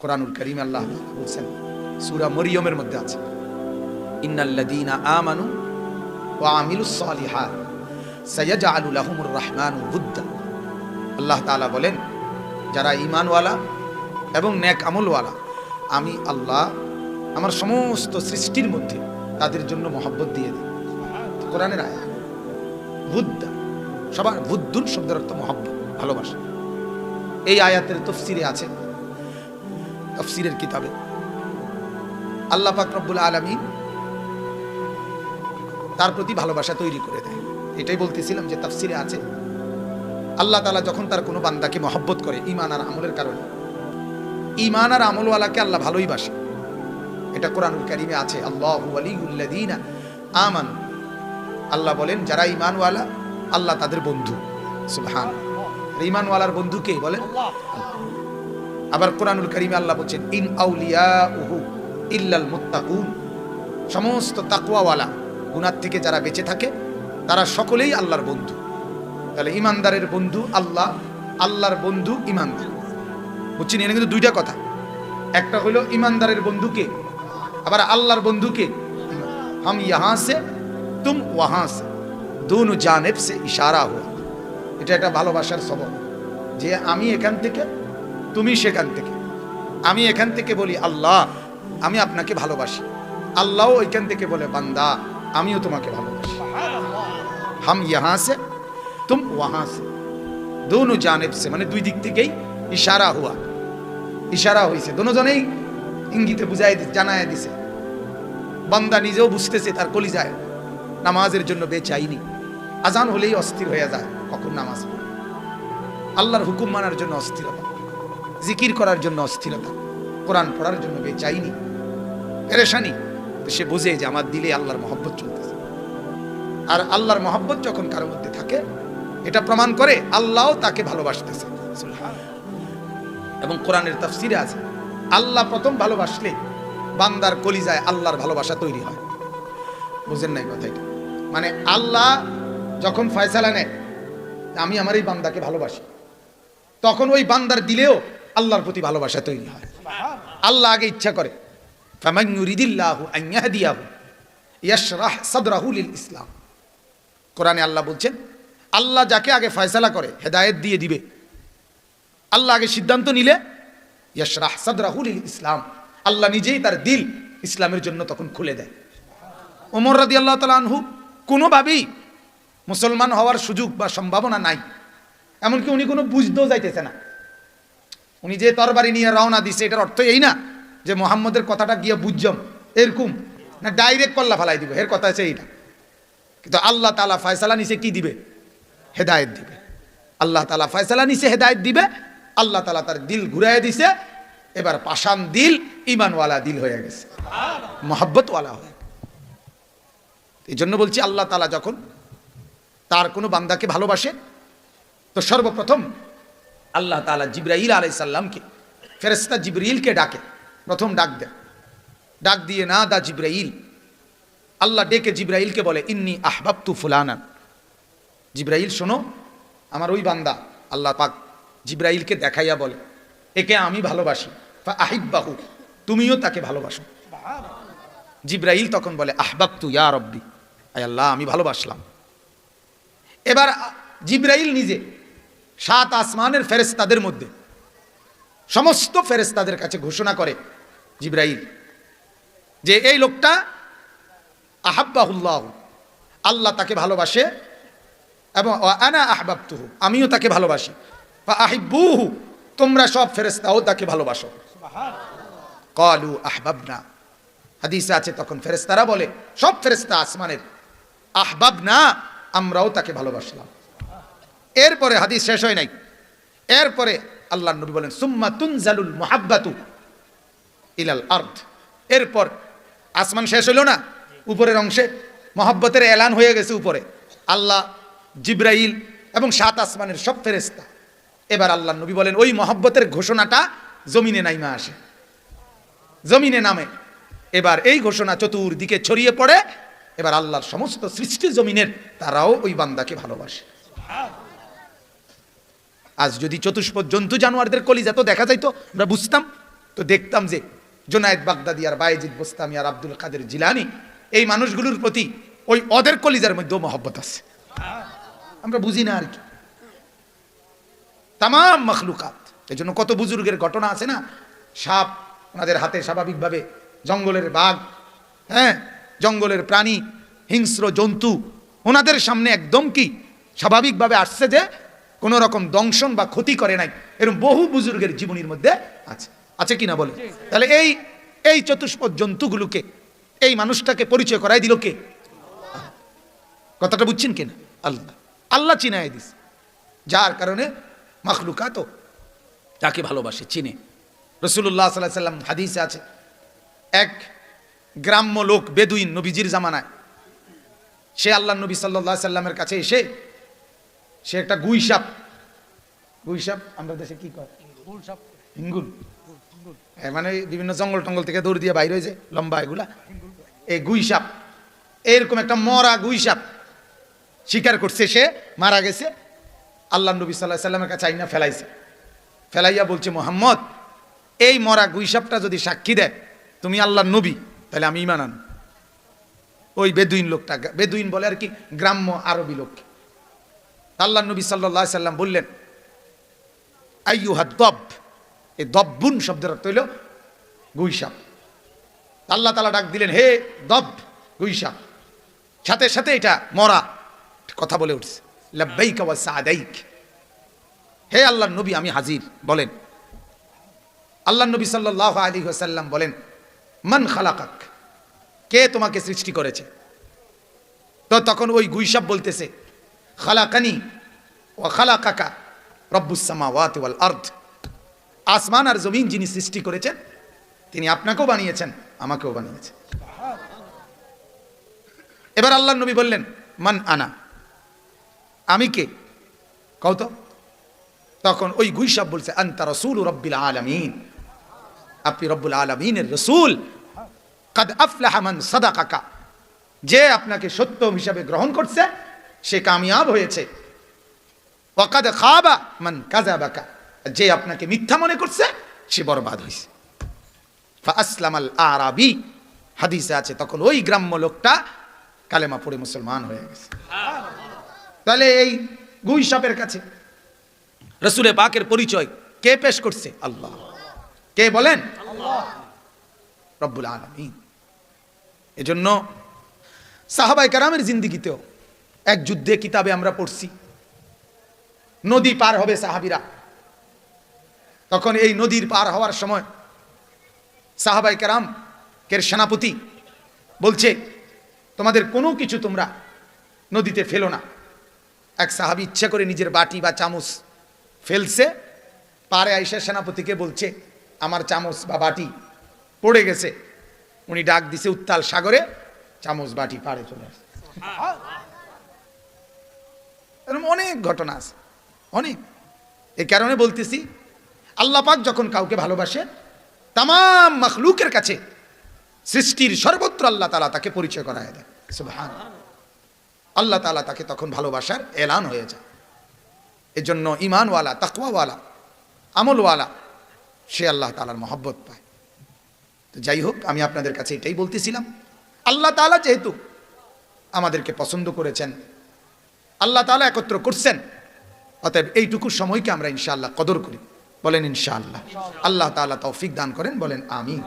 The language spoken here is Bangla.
কোরআনুল করিম আল্লাহ বলছেন, সূরা মরিয়মের মধ্যে আছে। ইন্নাল্লাযীনা আমানু ওয়া আমিলুস সালিহাত, সায়াজআলু লাহুমুর রহমানু বুদ্দা। আল্লাহ তাআলা বলেন, যারা ঈমানওয়ালা এবং নেক আমলওয়ালা, আমি আল্লাহ আমার সমস্ত সৃষ্টির মধ্যে তাদের জন্য মহব্বত দিয়ে দিই। কোরআনের আয়া বুদ্ধা সবার বুদ্ধুর শব্দের অর্থ মহব্বত, ভালোবাসা। এই আয়াতের তফসিরে আছে তফসিরের কিতাবে। আল্লাহ পাক আলমী তার প্রতি ভালোবাসা তৈরি করে দেয়। এটাই বলতেছিলাম যে তফসিরে আছে। আল্লাহ তালা যখন তার কোনো বান্দাকে মহব্বত করে ইমান আর আমলের কারণে ইমান আর আমলওয়ালাকে আল্লাহ ভালোই বাসে। এটা কোরআনুল কারিমে আছে, আল্লাহ আলিউল্লাদিনা আমান। আল্লাহ বলেন, যারা ইমানওয়ালা আল্লাহ তাদের বন্ধু। সুবহান। আর ইমানওয়ালার বন্ধু কে বলেন? আবার কোরআনুল কারিমে আল্লাহ বলছেন, ইন আউলিয়া উহু ইল্লাল মুত্তাকুন। সমস্ত তাকওয়াওয়ালা গুনার থেকে যারা বেঁচে থাকে, তারা সকলেই আল্লাহর বন্ধু। তাহলে ইমানদারের বন্ধু আল্লাহ, আল্লাহর বন্ধু ইমানদার বুঝছেন? এখানে কিন্তু দুইটা কথা। একটা হলো ইমানদারের বন্ধুকে আবার আল্লাহর বন্ধুকে হাম ইহাঁ সে তুম ওয়াহাঁ সে দোনো জানেব সে ইশারা হো এটা একটা ভালোবাসার সবক। যে আমি এখান থেকে তুমি সেখান থেকে। আমি এখান থেকে বলি, আল্লাহ, আমি আপনাকে ভালোবাসি। আল্লাহও এখান থেকে বলে, বান্দা, আমিও তোমাকে ভালোবাসি। হাম ইহাঁ সে তুম ওয়াহাঁ সে দোনো জানেব সে মানে দুই দিক থেকেই ইশারা হুয়া। ইশারা হয়েছে দোনোজনেই ইঙ্গিতে বুঝাই জানায় দিছে। বান্দা নিজেও বুঝতেছে, তার কলিজায় নামাজের জন্য বেচাইনি আজান হলেই অস্থির হয়ে যায়, কখন নামাজ পড়ে। আল্লাহর হুকুম মানার জন্য অস্থিরতা জিকির করার জন্য অস্থিরতা। কোরআন পড়ার জন্য বেচাইনি পেরেশানি। সে বুঝে যে আমার দিলে আল্লাহর মহব্বত চলতেছে। আর আল্লাহর মহব্বত যখন কারোর মধ্যে থাকে, এটা প্রমাণ করে আল্লাহও তাকে ভালোবাসতেছে। এবং কোরআনের তাফসিরে আছে, আল্লাহ প্রথম ভালোবাসলে বান্দার কলিজায় আল্লাহর ভালোবাসা তৈরি হয়। বুঝেন নাই কথা এটা মানে আল্লাহ যখন ফয়সালা নেয়, আমি আমার এই বান্দাকে ভালোবাসি। তখন ওই বান্দার দিলেও আল্লাহর প্রতি ভালোবাসা তৈরি হয়। আল্লাহ আগে ইচ্ছা করে ইয়াশরাহ ইসলাম। কোরআনে আল্লাহ বলছেন, আল্লাহ যাকে আগে ফয়সালা করে, হেদায়েত দিয়ে দিবে। আল্লাহ আগে সিদ্ধান্ত নিলে, ইয়াশরাহ সাদরাহু লিল ইসলাম, আল্লাহ নিজেই তার দিল ইসলামের জন্য তখন খুলে দেয়। ওমর রাদি আল্লাহ তালা আনহু কোনোভাবেই মুসলমান হওয়ার সুযোগ বা সম্ভাবনা নাই। এমনকি উনি কোনো বুঝতেও যাইতেছে না। উনি যে তরবারি নিয়ে রওনা দিছে, এটার অর্থ এই না যে মোহাম্মদের কথাটা গিয়ে বুঝজম। এরকম না ডাইরেক্ট কল্লা ফালাই দিব, এর কথা আছে এইটা কিন্তু আল্লাহ তালা ফয়সালা নিচে কি দিবে? হেদায়েত দিবে। আল্লাহ তালা ফয়সালা নিচে হেদায়েত দিবে। আল্লাহ তালা তার দিল ঘুরাই দিছে। এবার পাষাণ দিল ইমানওয়ালা দিল হয়ে গেছে। মহাব্বতওয়ালা হয়ে এই জন্য বলছি, আল্লাহ তালা যখন তার কোনো বান্দাকে ভালোবাসে, তো সর্বপ্রথম আল্লাহ তালা জিব্রাইল আলাই সাল্লামকে ফেরেস্তা জিব্রাইলকে ডাকে। প্রথম ডাক দেয়। ডাক দিয়ে, না দা জিব্রাইল। আল্লাহ ডেকে জিব্রাইলকে বলে, ইন্নি আহবাবতু ফুলানান। জিব্রাইল, শোনো, আমার ওই বান্দা আল্লাহ পাক জিব্রাইলকে দেখাইয়া বলে, একে আমি ভালোবাসি, ফা আহিব্বাহু, তুমিও তাকে ভালোবাসো। জিব্রাইল তখন বলে, আহবাবতু ইয়া রব্বি। আয় আল্লাহ, আমি ভালোবাসলাম। এবার জিব্রাইল নিজে সাত আসমানের ফেরেস্তাদের মধ্যে। সমস্ত ফেরেস্তাদের কাছে ঘোষণা করে জিব্রাইল যে এই লোকটা আহাব্বাহুল্লাহ আল্লাহ তাকে ভালোবাসে এবং আনা আহবাবতুহু আমিও তাকে ভালোবাসি। বা আহিব্বুহু তোমরা সব ফেরেস্তাও তাকে ভালোবাসো। কলু আহবাবনা হাদিসে আছে তখন ফেরেস্তারা বলে সব ফেরেস্তা আসমানের আহবাব না আমরাও তাকে ভালোবাসলাম। এরপরে হাদিস শেষ হয় নাই। এরপরে আল্লাহ নবী বলেন, সুম্মা তুনজালুল মোহাব্বাতু ইলাল আর্থ এরপর আসমান শেষ হলো না, উপরের অংশে মহাব্বতের এলান হয়ে গেছে উপরে। আল্লাহ জিব্রাইল এবং সাত আসমানের সব ফেরেস্তা এবার আল্লাহ নবী বলেন, ওই মহব্বতের ঘোষণাটা জমিনে নাইমা আসে। জমিনে নামে। এবার এই ঘোষণা চতুর্দিকে ছড়িয়ে পড়ে। এবার আল্লাহর সমস্ত সৃষ্টি জমিনের তারাও ওই বান্দাকে ভালোবাসে। আজ যদি চতুষ্প জন্তু জানোয়ারদের কলিজা তো দেখা যাইতো, আমরা বুঝতাম। তো দেখতাম যে জোনায়েদ বাগদাদি আর বায়েজিদ বোস্তামি আর আব্দুল কাদের জিলানি, এই মানুষগুলোর প্রতি ওই ওদের কলিজার মধ্যেও মহব্বত আছে। আমরা বুঝি না আর কি। তাম মখলুকাত। এই জন্য কত বুজুর্গের ঘটনা আছে না? সাপ ওনাদের হাতে স্বাভাবিকভাবে জঙ্গলের বাঘ হ্যাঁ জঙ্গলের প্রাণী, হিংস্র জন্তু, ওনাদের সামনে একদম কি স্বাভাবিকভাবে আসছে যে কোনো রকম দংশন বা ক্ষতি করে নাই। এরকম বহু বুজুর্গের জীবনীর মধ্যে আছে। আছে কি না বলে তাহলে এই এই চতুষ্পদ জন্তুগুলোকে এই মানুষটাকে পরিচয় করাই দিল কে? কথাটা বুঝছেন কিনা? আল্লাহ। আল্লাহ চিনাই দিস যার কারণে মখলুকাত তাকে ভালোবাসে চিনে। রসুল্লাহ সাল্লাহ সাল্লাম হাদিসে আছে এক গ্রাম্য লোক বেদুইন নবীজির জামানায় সে আল্লাহ নবী সাল্লাহ সাল্লামের কাছে এসে সে একটা গুইসাপ। গুইসাপ আমরা দেশে কি কয়? হিঙ্গুল। মানে বিভিন্ন জঙ্গল টঙ্গল থেকে দৌড় দিয়ে বাইরে হয়েছে লম্বা এগুলা। এই গুইসাপ এরকম একটা মরা গুইসাপ স্বীকার করছে সে মারা গেছে। আল্লাহ নবী সাল্লাহ সাল্লামের কাছে আইনা ফেলাইছে। ফেলাইয়া বলছে মোহাম্মদ এই মরা গুইসাপটা যদি সাক্ষী দেয় তুমি আল্লাহ নবী তাহলে আমি ইমান আন ওই বেদুইন লোকটা বেদুইন বলে আর কি গ্রাম্য আরবি লোক। আল্লাহ নবী সাল্লাহ সাল্লাম বললেন আইয়ুহা দব এই দব্বুন শব্দের অর্থ হইল গুইসাপ আল্লাহ তালা ডাক দিলেন, হে দব গুইসাপ সাথে সাথে এটা মরা কথা বলে উঠছে। লাব্বাইক ওয়া হে আল্লাহ নবী, আমি হাজির বলেন। আল্লাহ নবী সাল্লাহ আলী সাল্লাম বলেন, মান খালাকাক কে তোমাকে সৃষ্টি করেছে? তো তখন ওই গুইসাব বলতেছে খালাকানি ও খালাকাকা রব্বুসামা ওয়াত ওয়াল আর্থ আসমান আর জমিন যিনি সৃষ্টি করেছেন, তিনি আপনাকেও বানিয়েছেন, আমাকেও বানিয়েছেন। এবার আল্লাহ নবী বললেন, মান আনা? আমি কে? কত তখন ওই গুইসাব বলছে, আন্তা রসুল রব্বিল আলমিন। আপনি রব্বুল আলমিনের রসুল। কাদ আফলাহা মান সাদাকাকা। যে আপনাকে সত্য হিসাবে গ্রহণ করছে সে কামিয়াব হয়েছে। ওয়াকাদ খাবা মান কাজাবাকা যে আপনাকে মিথ্যা মনে করছে, সে বরবাদ হয়েছে। আসলাম আল আরাবি। হাদিসে আছে, তখন ওই গ্রাম্য লোকটা কালেমা পড়ে মুসলমান হয়ে গেছে। তাহলে এই গুই সাপের কাছে রসুলে পাকের পরিচয় কে পেশ করছে? আল্লাহ। কে বলেন? রব্বুল আলমিন। এজন্য সাহাবাই কারামের জিন্দিগিতেও এক যুদ্ধে কিতাবে আমরা পড়ছি। নদী পার হবে সাহাবিরা। তখন এই নদীর পার হওয়ার সময় সাহাবাই কারাম কের সেনাপতি বলছে, তোমাদের কোনো কিছু তোমরা নদীতে ফেলো না। এক সাহাবি ইচ্ছা করে নিজের বাটি বা চামচ ফেলছে, পারে আইসা সেনাপতিকে বলছে, আমার চামচ বা বাটি পড়ে গেছে। উনি ডাক দিছে উত্তাল সাগরে, চামচ বাটি পাড়ে চলে আসে। এরকম অনেক ঘটনা আছে, অনেক। এ কারণে বলতেছি, আল্লাহ পাক যখন কাউকে ভালোবাসে তাম মখলুকের কাছে সৃষ্টির সর্বত্র আল্লাহ তালা তাকে পরিচয় করায় দেয়। সুবহান। আল্লাহ তালা তাকে তখন ভালোবাসার এলান হয়ে যায়। এজন্য ইমানওয়ালা তাকওয়াওয়ালা, আমলওয়ালা, সে আল্লাহ তালার মহব্বত পায়। তো যাই হোক, আমি আপনাদের কাছে এটাই বলতেছিলাম। আল্লাহ তালা যেহেতু আমাদেরকে পছন্দ করেছেন আল্লাহ তালা একত্র করছেন। অতএব এইটুকু সময়কে আমরা ইনশাআল্লাহ কদর করি। বলেন ইনশাআল্লাহ। আল্লাহ তালা তৌফিক দান করেন, বলেন আমি